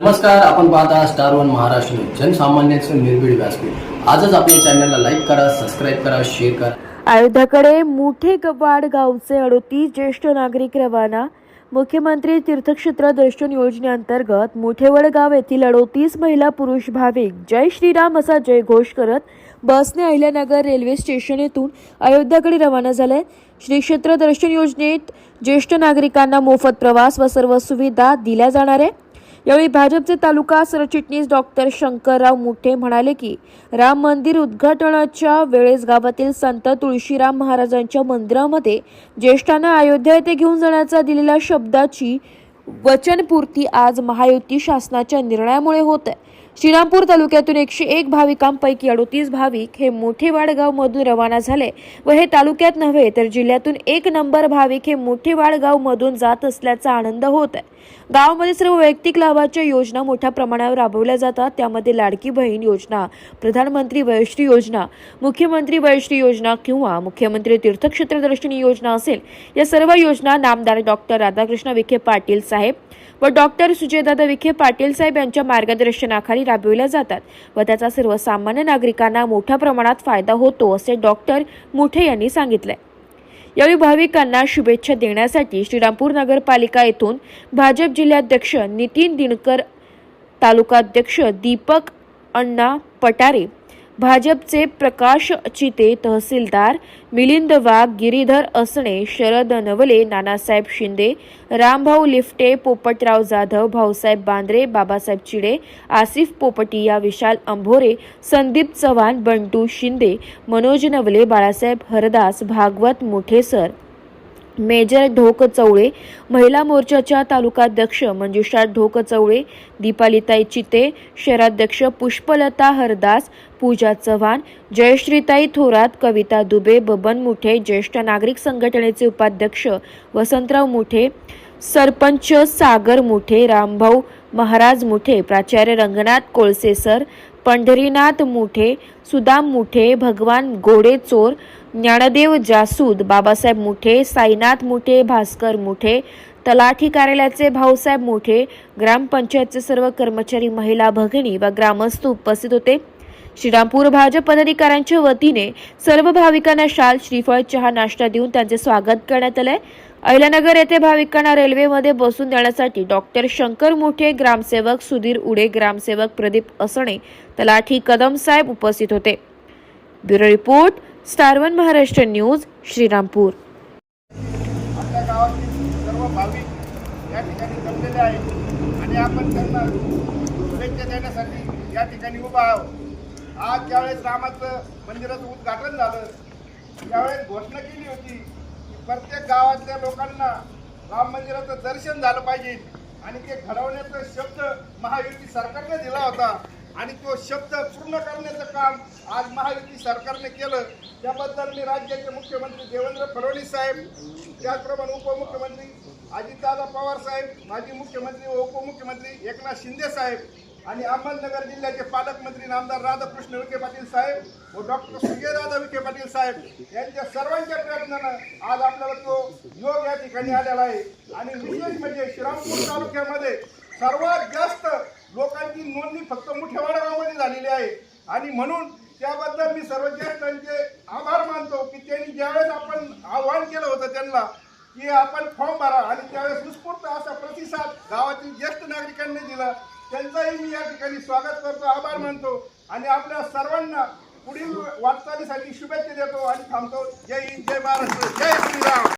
नमस्कार आपण पाहता स्टार वन महाराष्ट्र जनसामान्यांचं निर्भीड व्यासपीठ. आजच आपल्या चॅनलला लाईक करा सबस्क्राईब करा शेअर करा. अयोध्याकडे मुठे गवाड गावचे अडोतीस ज्येष्ठ नागरिक रवाना. मुख्यमंत्री तीर्थक्षेत्र दर्शन योजनेअंतर्गत मोठेवडगाव येथील अडोतीस महिला पुरुष भाविक जय श्रीराम असा जयघोष करत बसने अहिल्यानगर रेल्वे स्टेशन येथून अयोध्याकडे रवाना झाले. श्री क्षेत्र दर्शन योजनेत ज्येष्ठ नागरिकांना मोफत प्रवास व सर्व सुविधा दिल्या जाणार आहे. यावेळी भाजपचे तालुका सरचिटणीस डॉक्टर शंकरराव मुठे म्हणाले की राम मंदिर उद्घाटनाच्या वेळेस गावातील संत तुळशीराम महाराजांच्या मंदिरामध्ये ज्येष्ठांना अयोध्या येथे घेऊन जाण्याचा दिलेल्या शब्दाची वचनपूर्ती आज महायुती शासनाच्या निर्णयामुळे होत आहे. श्रीरामपूर तालुक्यातून एकशे एक भाविकांपैकी अडोतीस भाविक हे मोठे वाडगावमधून रवाना झाले व हे तालुक्यात नव्हे तर जिल्ह्यातून एक नंबर भाविक हे मोठे वाडगावमधून जात असल्याचा आनंद होत आहे. गावामध्ये सर्व वैयक्तिक लाभाच्या योजना मोठ्या प्रमाणावर राबवल्या जातात. त्यामध्ये लाडकी बहीण योजना प्रधानमंत्री वयश्री योजना मुख्यमंत्री वयश्री योजना किंवा मुख्यमंत्री तीर्थक्षेत्र दर्शनी योजना असेल. या सर्व योजना नामदार डॉक्टर राधाकृष्ण विखे पाटील साहेब व डॉक्टर सुजयदादा विखे पाटील साहेब यांच्या मार्गदर्शनाखाली राबविल्या जातात व त्याचा सर्वसामान्य नागरिकांना मोठ्या प्रमाणात फायदा होतो असे डॉक्टर मुठे यांनी सांगितले. यावेळी भाविकांना शुभेच्छा देण्यासाठी श्रीरामपूर नगरपालिका येथून भाजप जिल्हाध्यक्ष नितीन दिनकर तालुकाध्यक्ष दीपक अण्णा पटारे भाजपचे प्रकाश चिते तहसीलदार मिलिंद वाघ गिरीधर असणे शरद नवले नानासाहेब शिंदे रामभाऊ लिफ्टे पोपटराव जाधव भाऊसाहेब बांद्रे बाबासाहेब चिडे आसिफ पोपटिया विशाल अंभोरे संदीप चव्हाण बंटू शिंदे मनोज नवले बाळासाहेब हरदास भागवत मोठेसर मेजर ढोक चवळे महिला मोर्चाच्या तालुकाध्यक्ष मंजुषा ढोक चवळे दीपालिताई चिते शहराध्यक्ष पुष्पलता हरदास पूजा चव्हाण जयश्रीताई थोरात कविता दुबे बबन मुठे ज्येष्ठ नागरिक संघटनेचे उपाध्यक्ष वसंतराव मुठे सरपंच सागर मुठे रामभाऊ महाराज मुठे प्राचार्य रंगनाथ कोळसेसर पंढरीनाथ मुठे सुदाम मुठे भगवान गोडेचोर ज्ञानदेव जासूद बाबासाहेब मुठे साईनाथ मुठे भास्कर मुठे तलाठी कार्यालयाचे भाऊसाहेब मुठे ग्रामपंचायतचे सर्व कर्मचारी महिला भगिनी व ग्रामस्थ उपस्थित होते. श्रीरामपूर भाजप पदाधिकाऱ्यांच्या वतीने सर्व भाविकांना शाल श्रीफळ चहा नाश्ता देऊन त्यांचे स्वागत करण्यात आलंय. अहिल्यानगर येथे भाविकांना रेल्वेमध्ये बसून देण्यासाठी डॉक्टर शंकर मोठे ग्रामसेवक सुधीर उडे ग्रामसेवक प्रदीप असणे तलाठी कदम साहेब उपस्थित होते. Bureau report Star One Maharashtra news Shrirampur. आपल्या गावातील सर्व भाविक या ठिकाणी जमलेले आहेत आणि आपण त्यांना शुभेच्छा देण्यासाठी या ठिकाणी उभा आहोत. आज ज्यावेळेस रामाचं मंदिराचं उद्घाटन झालं त्यावेळेस घोषणा केली होती की प्रत्येक गावातल्या लोकांना राम मंदिराचं दर्शन झालं पाहिजे. आणि ते घडवण्याचा शब्द महायुती सरकारने दिला होता. आणि तो शब्द पूर्ण करण्याचं काम आज महायुती सरकारने केलं. त्याबद्दल मी राज्याचे मुख्यमंत्री देवेंद्र फडणवीस साहेब त्याचप्रमाणे उपमुख्यमंत्री अजितदादा पवार साहेब माजी मुख्यमंत्री व उपमुख्यमंत्री एकनाथ शिंदे साहेब आणि अहमदनगर जिल्ह्याचे पालकमंत्री नामदार राधाकृष्ण विखे पाटील साहेब व डॉक्टर सुजयदादा विखे पाटील साहेब यांच्या सर्वांच्या प्रयत्नानं आज आपल्याला तो योग या ठिकाणी आलेला आहे. आणि विशेष म्हणजे श्रीरामपूर तालुक्यामध्ये सर्वात जास्त लोकांची नोंदणी फक्त मुठेवाडा गावामध्ये झालेली आहे. आणि म्हणून त्याबद्दल मी सर्व ज्येष्ठांचे आभार मानतो की त्यांनी ज्यावेळेस आपण आव्हान केलं होतं त्यांना की आपण फॉर्म भरा आणि त्यावेळेस उत्स्फूर्त असा प्रतिसाद गावातील ज्येष्ठ नागरिकांनी दिला. त्यांचाही मी या ठिकाणी स्वागत करतो आभार मानतो आणि आपल्या सर्वांना पुढील वाटचालीसाठी शुभेच्छा देतो आणि थांबतो. जय हिंद जय महाराष्ट्र जय श्रीराम.